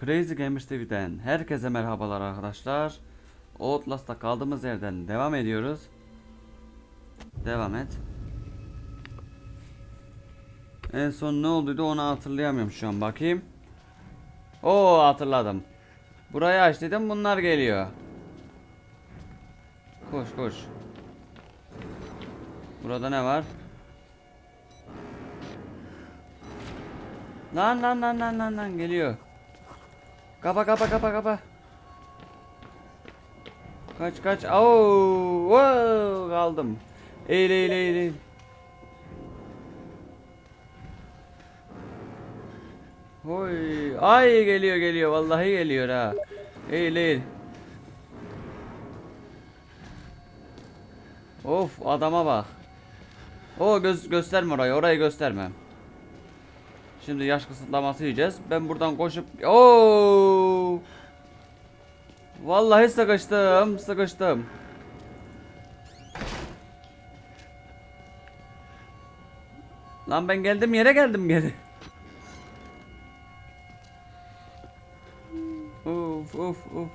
Crazy Gamers TV'den herkese merhabalar arkadaşlar. Outlast'ta kaldığımız yerden devam ediyoruz. Devam et. En son ne olduydu onu hatırlayamıyorum şu an bakayım. Oo hatırladım. Burayı aç dedim bunlar geliyor. Koş koş. Burada ne var? Lan lan lan lan lan lan geliyor. Kapa kapa kapa kapa. Kaç kaç. Oo, wow, kaldım. Eğil eğil eğil. Hoy. Ay geliyor geliyor. Vallahi geliyor ha. Eğil eğil. Of adama bak. O göz gösterme orayı. Orayı göstermem. Şimdi yaş kısıtlaması yiyeceğiz. Ben buradan koşup Oo! Vallahi sıkıştım, sıkıştım. Lan ben geldim yere geldim geri. Uf uf uf.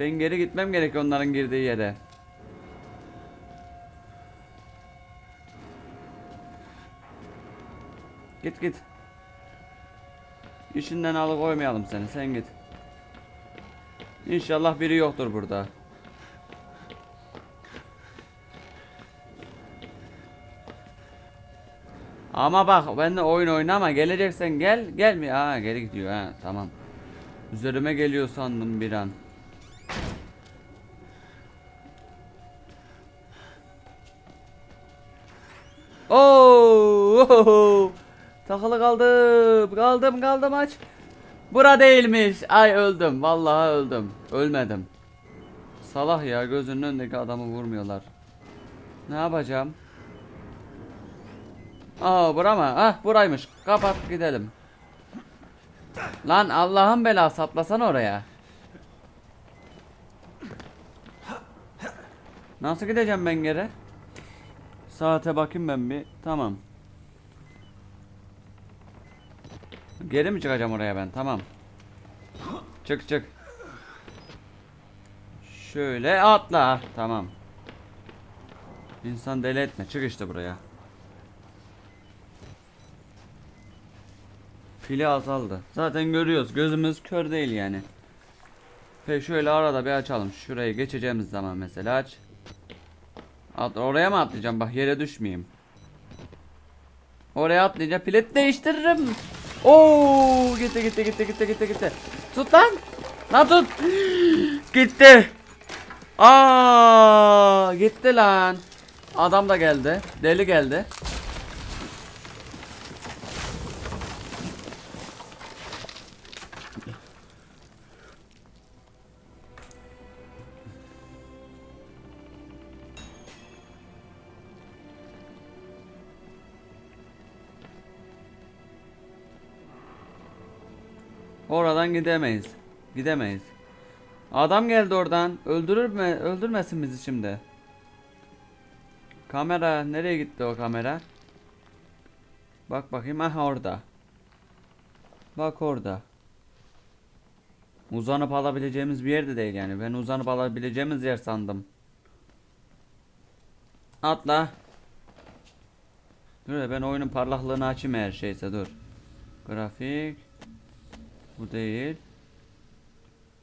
Ben geri gitmem gerek onların girdiği yere. Git git. İşinden alıkoymayalım seni. Sen git. İnşallah biri yoktur burada. Ama bak ben de oyun oynama. Geleceksen gel. Gelmiyor. Ha geri gidiyor ha. Tamam. Üzerime geliyor sandım bir an. Oo! Takılı kaldım. Kaldım kaldım aç. Bura değilmiş. Ay öldüm. Vallahi öldüm. Ölmedim. Salah ya gözünün önündeki adamı vurmuyorlar. Ne yapacağım? Aa bura mı? Ah buraymış. Kapat gidelim. Lan Allah'ın belası saplasana oraya. Nasıl gideceğim ben geri? Saate bakayım ben bir. Tamam. Geri mi çıkacağım oraya ben? Tamam. Çık çık. Şöyle atla. Tamam. İnsan deli etme. Çık işte buraya. Pili azaldı. Zaten görüyoruz. Gözümüz kör değil yani. Ve şöyle arada bir açalım. Şurayı geçeceğimiz zaman mesela aç. At, oraya mı atlayacağım? Bak yere düşmeyeyim. Oraya atlayacağım. Pilet değiştiririm. Oo gitti gitti gitti gitti gitti gitti. Tut lan. Lan tut. gitti. Aa gitti lan. Adam da geldi. Deli geldi. Oradan gidemeyiz. Gidemeyiz. Adam geldi oradan. Öldürür mü? Öldürmesin bizi şimdi. Kamera nereye gitti o kamera? Bak bakayım aha orada. Bak orada. Uzanıp alabileceğimiz bir yerde değil yani. Ben uzanıp alabileceğimiz yer sandım. Atla. Dur ben oyunun parlaklığını açayım her şeyse dur. Grafik. Bu değil.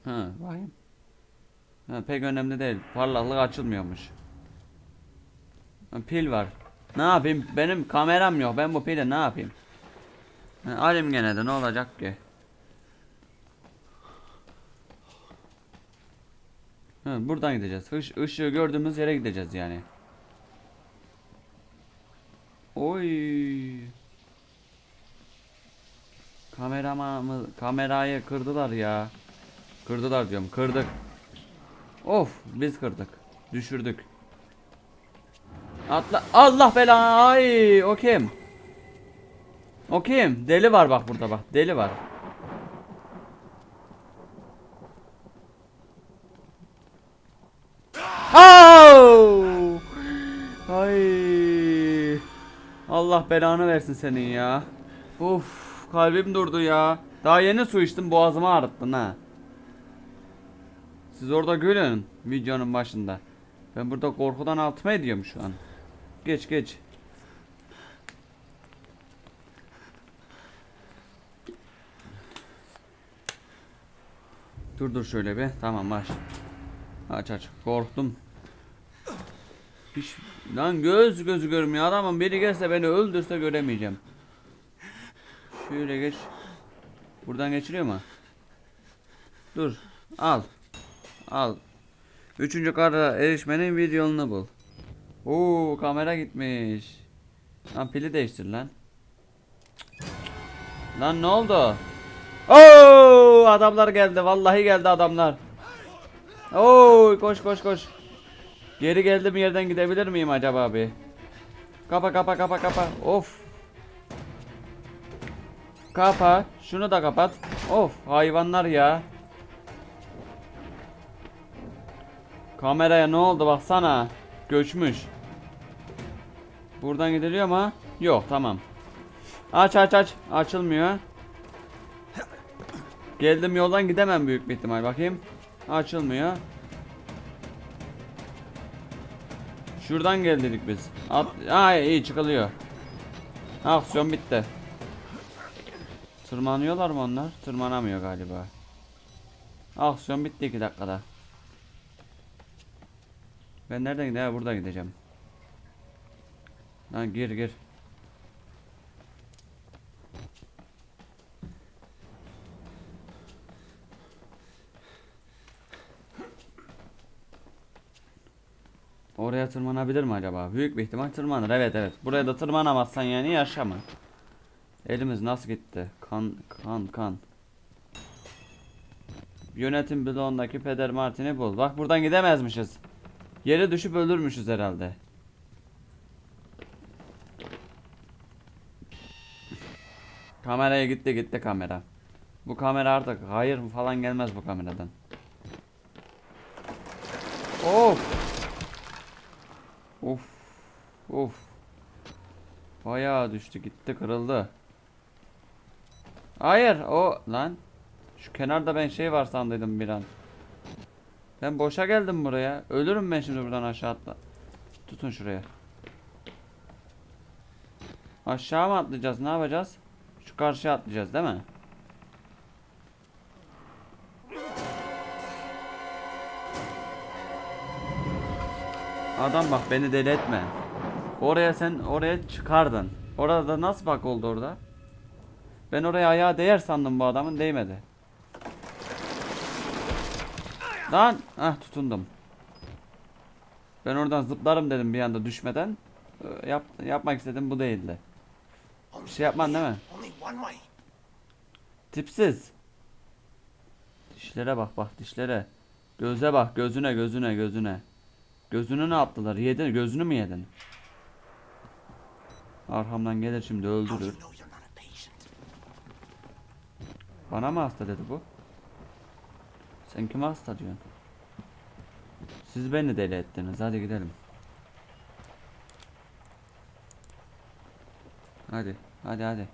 Ha, bakayım. Ha, pek önemli değil. Parlaklık açılmıyormuş. Ha, pil var. Ne yapayım? Benim kameram yok. Ben bu pile ne yapayım? Ha, alayım gene de ne olacak ki? Ha, buradan gideceğiz. Iş, ışığı gördüğümüz yere gideceğiz yani. Oy. Kameramı kamerayı kırdılar ya. Kırdılar diyorum. Kırdık. Of biz kırdık. Düşürdük. Atla Allah belanı ay o kim? O kim? Deli var bak burada bak. Deli var. Ay. Allah belanı versin senin ya. Uf kalbim durdu ya. Daha yeni su içtim boğazımı ağrıttın ha. Siz orada gülün videonun başında. Ben burada korkudan altıma ediyorum şu an. Geç geç. Dur dur şöyle bir. Tamam baş. Aç aç. Korktum. Hiç lan göz gözü görmüyor adamın biri gelse beni öldürse göremeyeceğim. Şöyle geç. Buradan geçiliyor mu? Dur. Al. Al. Üçüncü karara erişmenin videonu bul. Oo kamera gitmiş. Lan pili değiştir lan. Lan ne oldu? Oo adamlar geldi. Vallahi geldi adamlar. Oo koş koş koş. Geri geldim yerden gidebilir miyim acaba abi? Kapa kapa kapa kapa. Of. Kapa. Şunu da kapat. Of hayvanlar ya. Kameraya ne oldu baksana. Göçmüş. Buradan gidiliyor mu? Yok tamam. Aç aç aç. Açılmıyor. Geldim yoldan gidemem büyük bir ihtimal. Bakayım. Açılmıyor. Şuradan geldik biz. At Aa iyi çıkılıyor. Aksiyon bitti. Tırmanıyorlar mı onlar? Tırmanamıyor galiba. Aksiyon bitti 2 dakikada. Ben nereden gideyim? Burada gideceğim. Lan gir gir. Oraya tırmanabilir mi acaba? Büyük bir ihtimal tırmanır. Evet evet. Buraya da tırmanamazsan yani yaşama. Elimiz nasıl gitti? Kan kan kan. Yönetim bloğundaki Peder Martin'i bul. Bak buradan gidemezmişiz. Yere düşüp ölürmüşüz herhalde. Kameraya gitti gitti kamera. Bu kamera artık hayır falan gelmez bu kameradan. Of. Of. Of. Bayağı düştü gitti kırıldı. Hayır o lan. Şu kenarda ben şey var sandıydım bir an. Ben boşa geldim buraya. Ölürüm ben şimdi buradan aşağı atla. Tutun şuraya. Aşağı mı atlayacağız? Ne yapacağız? Şu karşıya atlayacağız değil mi? Adam bak beni deli etme. Oraya sen oraya çıkardın. Orada nasıl bak oldu orada? Ben oraya ayağa değer sandım bu adamın değmedi. Lan ah tutundum. Ben oradan zıplarım dedim bir anda düşmeden. Ee, Yap, yapmak istedim bu değildi. Bir şey yapman değil mi? Tipsiz. Dişlere bak bak dişlere. Göze bak gözüne gözüne gözüne. Gözünü ne yaptılar? Yedin gözünü mü yedin? Arkamdan gelir şimdi öldürür. know you're not a patient? Bana mı hasta dedi bu? Sen kime hasta diyorsun? Siz beni deli ettiniz. Hadi gidelim. Hadi. Hadi hadi.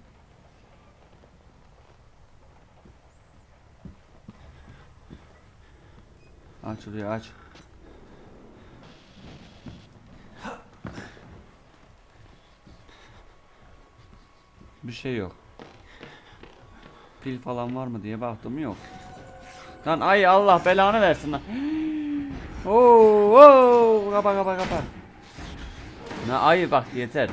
Aç şurayı aç. Bir şey yok. Pil falan var mı diye baktım yok. Lan ay Allah belanı versin lan. Oo, oo, kapa kapa kapa. Ne ay bak yeter.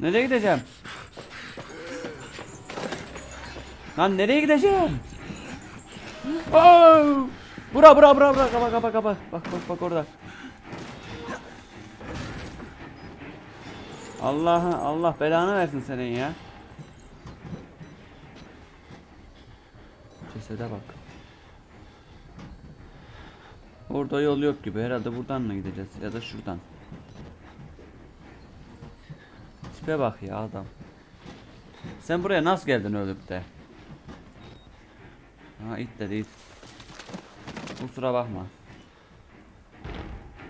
Nereye gideceğim? Lan nereye gideceğim? Oo! Bura bura bura bura kapa kapa kapa. Bak bak bak orada. Allah Allah belanı versin senin ya. Cesede bak. Orada yol yok gibi. Herhalde buradan mı gideceğiz ya da şuradan. Tipe bak ya adam. Sen buraya nasıl geldin ölüp de? Ha it dedi it. Kusura bakma.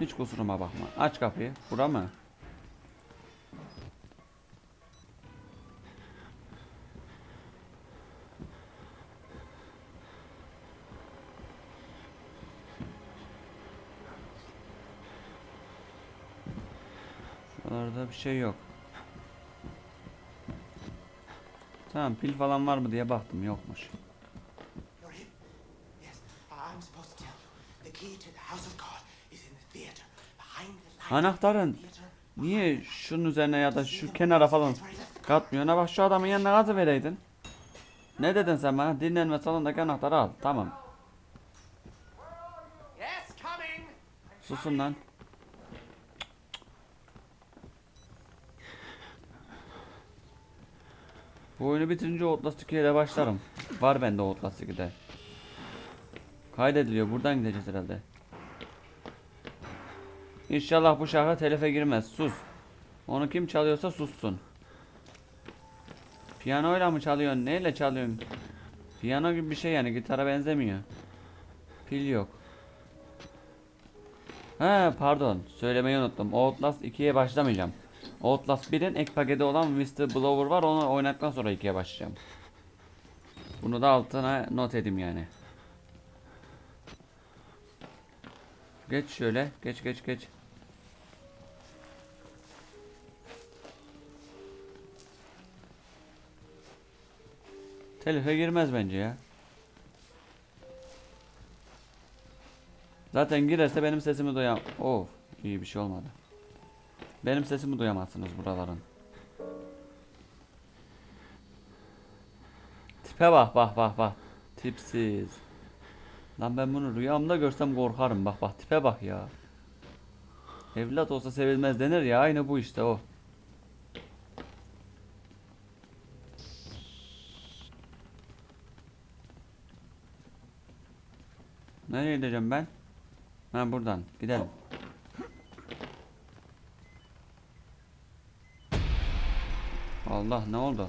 Hiç kusuruma bakma. Aç kapıyı. Bura mı? Şuralarda bir şey yok. Tamam pil falan var mı diye baktım yokmuş. Anahtarın niye şunun üzerine ya da şu kenara falan katmıyorsun? Ha bak şu adamın yanına gazı vereydin. Ne dedin sen bana? Dinlenme salondaki anahtarı al. Tamam. Susun lan. Bu oyunu bitirince Outlast 2'ye de başlarım. Var bende Outlast 2'de. Kaydediliyor. Buradan gideceğiz herhalde. İnşallah bu şarkı telife girmez. Sus. Onu kim çalıyorsa sussun. Piyanoyla mı çalıyorsun? Neyle çalıyorsun? Piyano gibi bir şey yani. Gitara benzemiyor. Pil yok. He pardon söylemeyi unuttum. Outlast 2'ye başlamayacağım. Outlast 1'in ek paketi olan Mr. Blower var onu oynadıktan sonra 2'ye başlayacağım. Bunu da altına not edeyim yani. Geç şöyle geç geç geç. Telife girmez bence ya. Zaten girerse benim sesimi duyam. Of iyi bir şey olmadı. Benim sesimi duyamazsınız buraların. Tipe bak bak bak bak. Tipsiz. Lan ben bunu rüyamda görsem korkarım bak bak tipe bak ya. Evlat olsa sevilmez denir ya aynı bu işte o. Nereye gideceğim ben? Ha buradan gidelim. Allah ne oldu?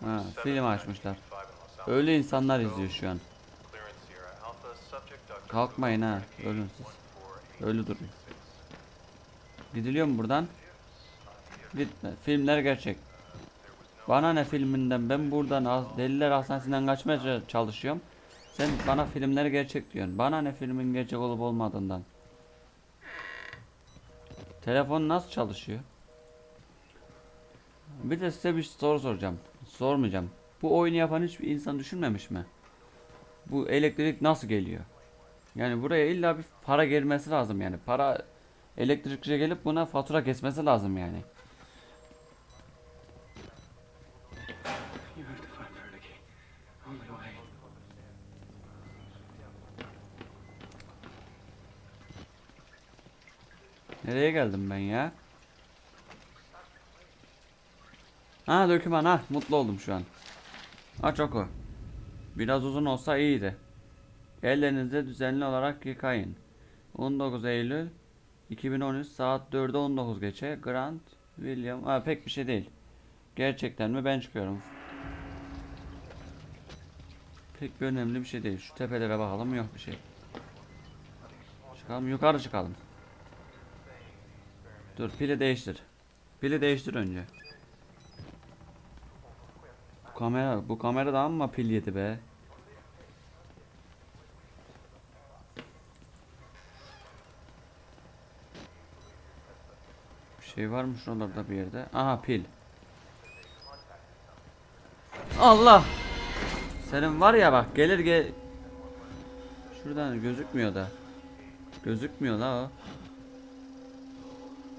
Ha, 27, film açmışlar. 1995 in Los Alamos. Ölü insanlar izliyor şu an. Kalkmayın ha, ölün siz. 148. Ölü durun. Gidiliyor mu buradan? Gitme. Filmler gerçek. Bana ne filminden? Ben buradan deliler hastanesinden kaçmaya çalışıyorum. Sen bana filmler gerçek diyorsun. Bana ne filmin gerçek olup olmadığından. Telefon nasıl çalışıyor? Bir de size bir soru soracağım. Sormayacağım. Bu oyunu yapan hiçbir insan düşünmemiş mi? Bu elektrik nasıl geliyor? Yani buraya illa bir para gelmesi lazım yani. Para elektrikçiye gelip buna fatura kesmesi lazım yani. Nereye geldim ben ya? Ha döküman ha mutlu oldum şu an. Aç oku. Biraz uzun olsa iyiydi. Ellerinizde düzenli olarak yıkayın. 19 Eylül 2013 saat 4'e 19 geçe Grant William ha pek bir şey değil. Gerçekten mi ben çıkıyorum. Pek bir önemli bir şey değil. Şu tepelere bakalım yok bir şey. Çıkalım yukarı çıkalım. Dur pili değiştir. Pili değiştir önce. Kamera bu kamera da amma pil yedi be. Bir şey var mı şuralarda bir yerde? Aha pil. Allah! Senin var ya bak gelir gel. Şuradan gözükmüyor da. Gözükmüyor la o.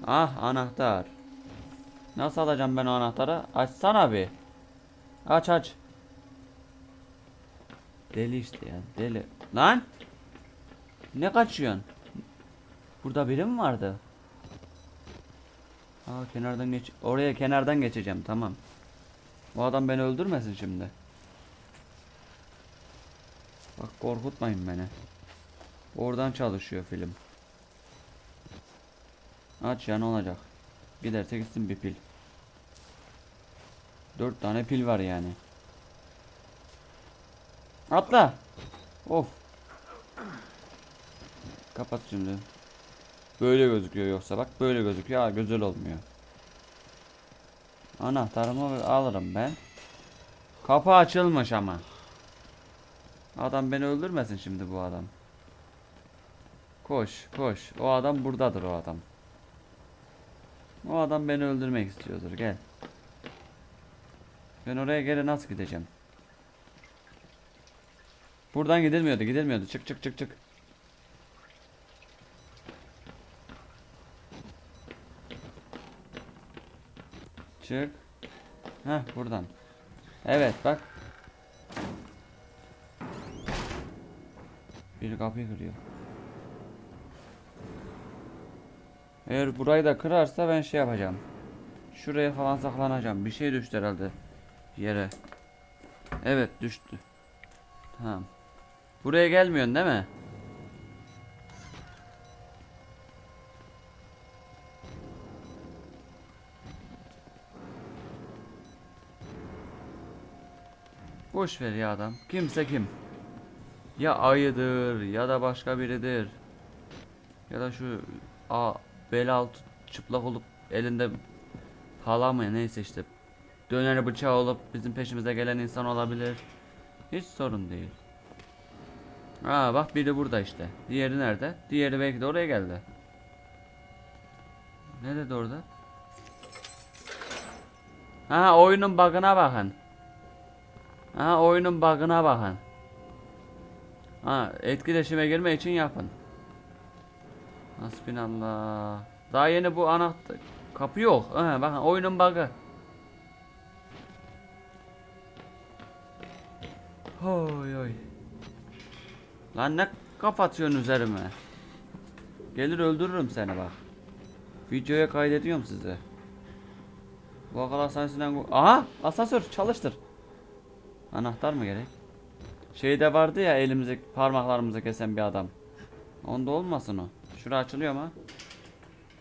Ah anahtar. Nasıl alacağım ben o anahtarı? Açsana bir. Aç aç. Deli işte ya deli. Lan! Ne kaçıyorsun? Burada biri mi vardı? Aa kenardan geç. Oraya kenardan geçeceğim tamam. O adam beni öldürmesin şimdi. Bak korkutmayın beni. Oradan çalışıyor film. Aç ya ne olacak? Giderse gitsin bir pil. Dört tane pil var yani. Atla. Of. Kapat şimdi. Böyle gözüküyor yoksa bak böyle gözüküyor. Ha, güzel olmuyor. Anahtarımı alırım ben. Kapı açılmış ama. Adam beni öldürmesin şimdi bu adam. Koş koş. O adam buradadır o adam. O adam beni öldürmek istiyordur. Gel. Ben oraya geri nasıl gideceğim? Buradan gidilmiyordu, gidilmiyordu. Çık çık çık çık. Çık. Heh buradan. Evet bak. Bir kapıyı kırıyor. Eğer burayı da kırarsa ben şey yapacağım. Şuraya falan saklanacağım. Bir şey düştü herhalde yere. Evet düştü. Tamam. Buraya gelmiyorsun değil mi? Boş ver ya adam. Kimse kim? Ya ayıdır ya da başka biridir. Ya da şu a bel altı çıplak olup elinde pala mı neyse işte döner bıçağı olup bizim peşimize gelen insan olabilir. Hiç sorun değil. Aa bak biri burada işte. Diğeri nerede? Diğeri belki de oraya geldi. Ne dedi orada? Ha oyunun bug'ına bakın. Ha oyunun bug'ına bakın. Ha etkileşime girme için yapın. Hasbinallah. Daha yeni bu anahtar kapı yok. Ha bakın oyunun bug'ı. Oy oy. Lan ne kapatıyorsun üzerime? Gelir öldürürüm seni bak. Videoya kaydediyorum sizi. Bu akıl hastanesinden... bu- Aha! Asansör çalıştır. Anahtar mı gerek? Şeyde vardı ya elimizi parmaklarımızı kesen bir adam. Onda olmasın o. Şura açılıyor mu?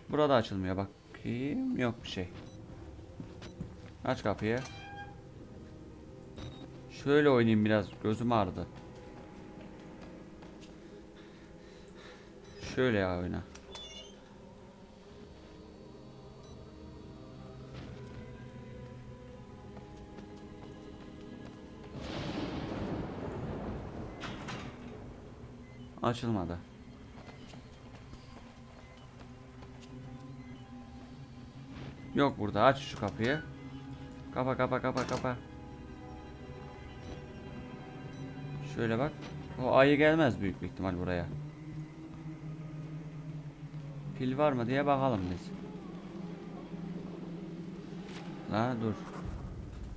Burada açılmıyor bakayım. Yok bir şey. Aç kapıyı. Şöyle oynayayım biraz. Gözüm ağrıdı. Şöyle ya oyna. Açılmadı. Yok burada. Aç şu kapıyı. Kapa kapa kapa kapa. Şöyle bak. O ayı gelmez büyük bir ihtimal buraya. Pil var mı diye bakalım biz. La dur.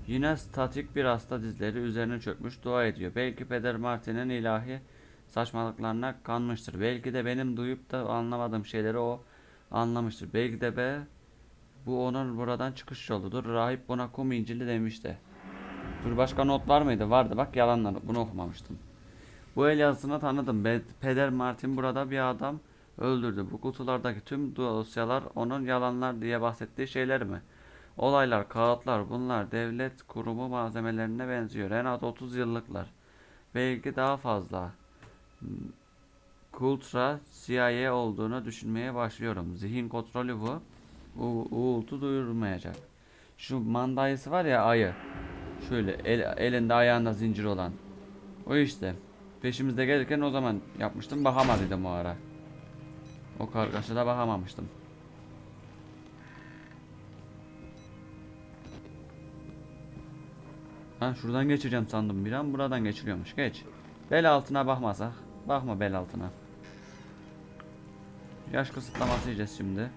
Yine statik bir hasta dizleri üzerine çökmüş dua ediyor. Belki Peder Martin'in ilahi saçmalıklarına kanmıştır. Belki de benim duyup da anlamadığım şeyleri o anlamıştır. Belki de be bu onun buradan çıkış yoludur. Rahip buna kum incili demişti. Dur başka not var mıydı? Vardı bak yalanlar. Bunu okumamıştım. Bu el yazısını tanıdım. Be- Peder Martin burada bir adam öldürdü. Bu kutulardaki tüm dosyalar onun yalanlar diye bahsettiği şeyler mi? Olaylar, kağıtlar bunlar devlet kurumu malzemelerine benziyor. En az 30 yıllıklar. Belki daha fazla. Kultra CIA olduğunu düşünmeye başlıyorum. Zihin kontrolü bu. U uğultu duyurmayacak. Şu mandayısı var ya ayı. Şöyle el- elinde ayağında zincir olan. O işte. Peşimizde gelirken o zaman yapmıştım. Bakamadıydım o ara. O kargaşada bakamamıştım. Ha şuradan geçeceğim sandım bir an. Buradan geçiliyormuş. Geç. Bel altına bakmasak. Bakma bel altına. Yaş kısıtlaması yiyeceğiz şimdi.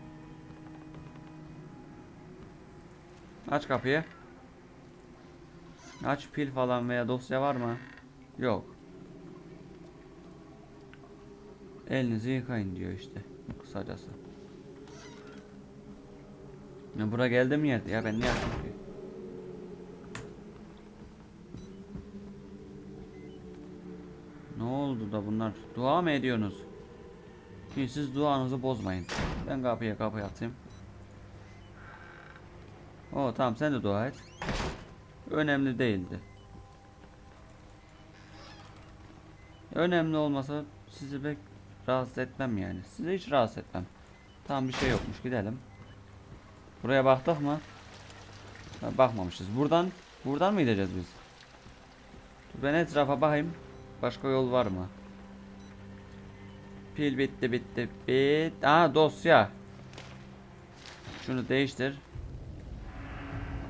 Aç kapıyı. Aç pil falan veya dosya var mı? Yok. Elinizi yıkayın diyor işte. Kısacası. Ya bura geldim yerde ya ben ne yapayım ki? Ne oldu da bunlar? Dua mı ediyorsunuz? İyi siz duanızı bozmayın. Ben kapıya kapı atayım. Oo tamam sen de dua et. Önemli değildi. Önemli olmasa sizi pek rahatsız etmem yani. Sizi hiç rahatsız etmem. Tamam bir şey yokmuş gidelim. Buraya baktık mı? Bakmamışız. Buradan buradan mı gideceğiz biz? Dur ben etrafa bakayım. Başka yol var mı? Pil bitti bitti bit. Aa dosya. Şunu değiştir.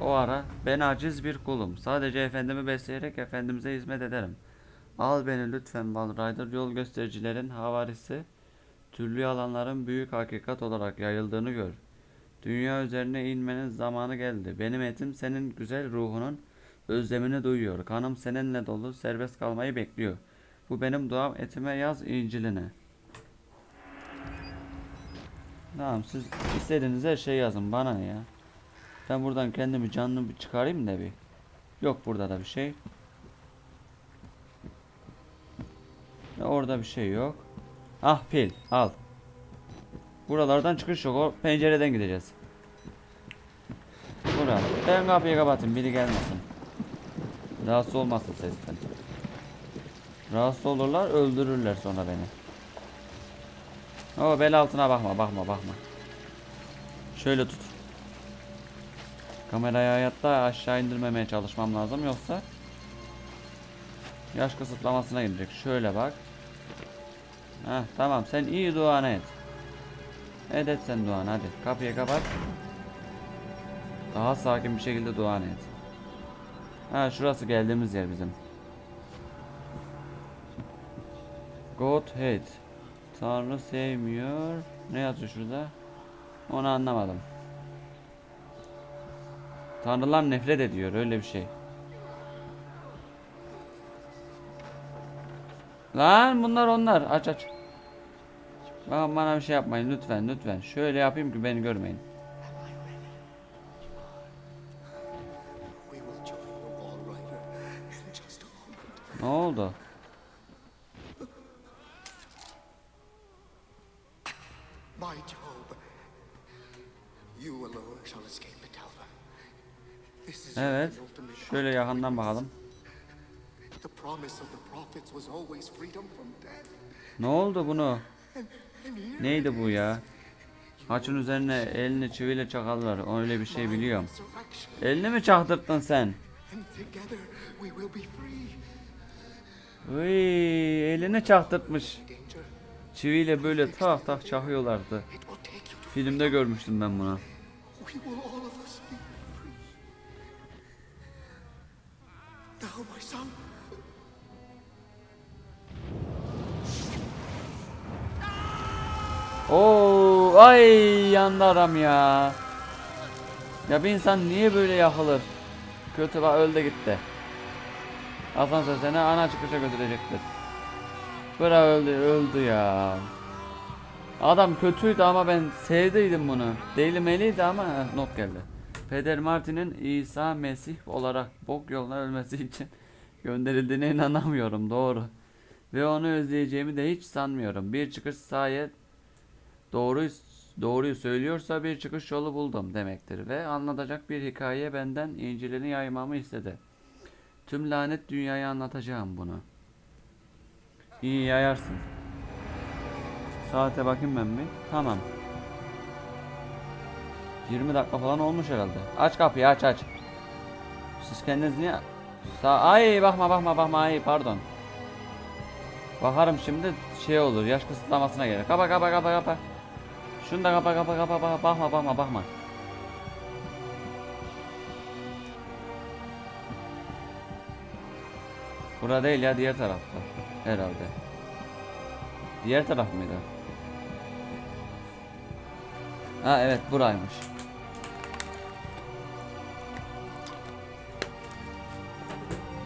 O ara ben aciz bir kulum. Sadece efendimi besleyerek efendimize hizmet ederim. Al beni lütfen Bal Rider yol göstericilerin havarisi. Türlü alanların büyük hakikat olarak yayıldığını gör. Dünya üzerine inmenin zamanı geldi. Benim etim senin güzel ruhunun özlemini duyuyor. Kanım seninle dolu serbest kalmayı bekliyor. Bu benim duam etime yaz İncil'ine. Tamam siz istediğiniz her şeyi yazın bana ne ya. Ben buradan kendimi canlı bir çıkarayım da bir. Yok burada da bir şey. Ya orada bir şey yok. Ah pil al. Buralardan çıkış yok. O pencereden gideceğiz. Bura. Ben kapıyı kapatayım. Biri gelmesin. Rahatsız olmasın sesten. Rahatsız olurlar öldürürler sonra beni. O bel altına bakma bakma bakma. Şöyle tut. Kamerayı hayatta aşağı indirmemeye çalışmam lazım yoksa yaş kısıtlamasına girecek. Şöyle bak. Heh, tamam sen iyi duanı et. Et et sen duanı hadi. Kapıyı kapat. Daha sakin bir şekilde duanı et. Ha şurası geldiğimiz yer bizim. Godhead. Tanrı sevmiyor. Ne yazıyor şurada? Onu anlamadım. Tanrılar nefret ediyor öyle bir şey. Lan bunlar onlar. Aç aç. Bakın bana bir şey yapmayın lütfen lütfen. Şöyle yapayım ki beni görmeyin. Am I ready? Evet. Şöyle yakından bakalım. Ne oldu bunu? Neydi bu ya? Haçın üzerine elini çiviyle çakarlar. Öyle bir şey biliyorum. Elini mi çaktırttın sen? Uy, elini çaktırtmış. Çiviyle böyle tak tak çakıyorlardı. Filmde görmüştüm ben bunu. Oo, ay yandı adam ya. Ya bir insan niye böyle yakılır? Kötü bak öldü gitti. Asansör seni ana çıkışa götürecektir. Bıra öldü öldü ya. Adam kötüydü ama ben sevdiydim bunu. Değilmeliydi ama heh, not geldi. Peder Martin'in İsa Mesih olarak bok yoluna ölmesi için gönderildiğine inanamıyorum doğru. Ve onu özleyeceğimi de hiç sanmıyorum. Bir çıkış sayet doğru doğruyu söylüyorsa bir çıkış yolu buldum demektir ve anlatacak bir hikaye benden İncil'ini yaymamı istedi. Tüm lanet dünyaya anlatacağım bunu. İyi yayarsın. Saate bakayım ben bir. Tamam. 20 dakika falan olmuş herhalde. Aç kapıyı aç aç. Siz kendiniz niye... Sa ay bakma bakma bakma ay pardon. Bakarım şimdi şey olur yaş kısıtlamasına gelir. Kapa kapa kapa kapa. Şunu da kapa kapa kapa kapa bakma bakma bakma. Burada değil ya diğer tarafta herhalde. Diğer taraf mıydı? Ha evet buraymış.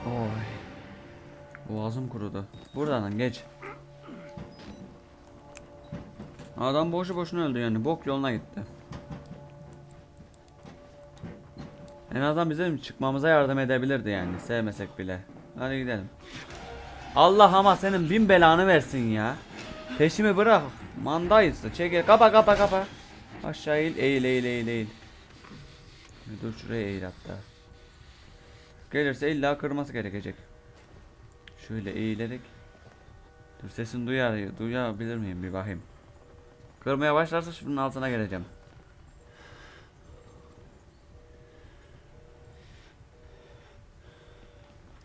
Oy. Boğazım kurudu. Buradan geç. Adam boşu boşuna öldü yani. Bok yoluna gitti. En azından bizim çıkmamıza yardım edebilirdi yani. Sevmesek bile. Hadi gidelim. Allah ama senin bin belanı versin ya. Peşimi bırak. Mandayız. Çekil. Kapa kapa kapa. Aşağı eğil. Eğil eğil eğil eğil. Dur şuraya eğil hatta. Gelirse illa kırması gerekecek. Şöyle eğilerek. Dur sesini duyar, duyabilir miyim bir bakayım. Kırmaya başlarsa şunun altına geleceğim.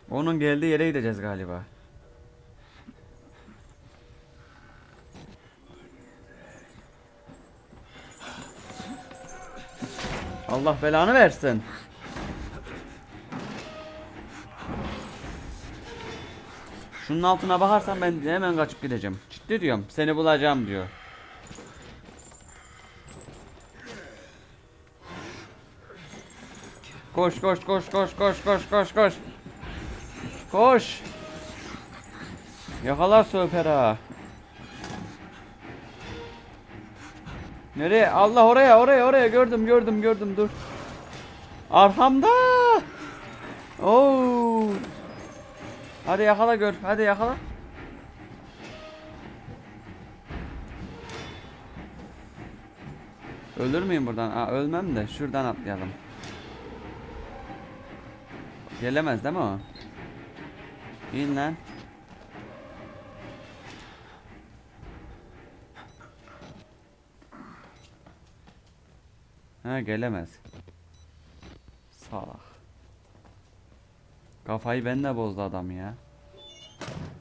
Onun geldiği yere gideceğiz galiba. Allah belanı versin. Şunun altına bakarsan ben hemen kaçıp gideceğim. Ciddi diyorum. Seni bulacağım diyor. Koş koş koş koş koş koş koş koş. Koş. Yakalar Söpera. Nereye? Allah oraya oraya oraya gördüm gördüm gördüm dur. Arkamda. Oo. Hadi yakala gör. Hadi yakala. Ölür müyüm buradan? Aa, ölmem de şuradan atlayalım. Gelemez değil mi o? İn lan. Ha gelemez. Salak. Kafayı bende bozdu adam ya.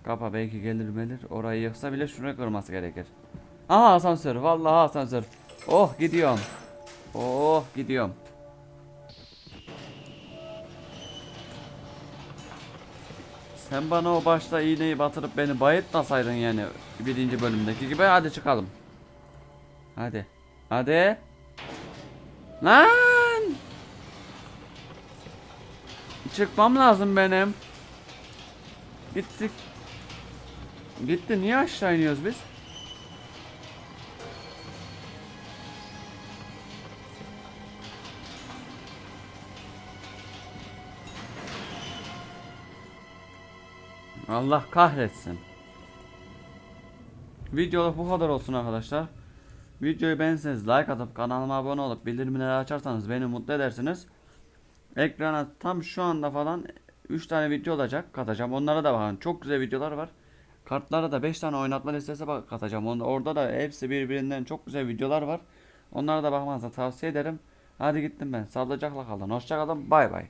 Kafa belki gelir gelir. Orayı yıksa bile şuraya kırması gerekir. Aha asansör. Vallahi asansör. Oh gidiyorum. Oh gidiyorum. Sen bana o başta iğneyi batırıp beni bayıltmasaydın yani birinci bölümdeki gibi hadi çıkalım. Hadi. Hadi. Lan! Çıkmam lazım benim. Gittik. Gitti niye aşağı iniyoruz biz? Allah kahretsin. Videoluk bu kadar olsun arkadaşlar. Videoyu beğenseniz like atıp kanalıma abone olup bildirimleri açarsanız beni mutlu edersiniz. Ekrana tam şu anda falan 3 tane video olacak katacağım. Onlara da bakın. Çok güzel videolar var. Kartlara da 5 tane oynatma listesi katacağım. Onu- Orada da hepsi birbirinden çok güzel videolar var. Onlara da bakmanızı tavsiye ederim. Hadi gittim ben. Sağlıcakla kalın. Hoşça kalın. Bay bay.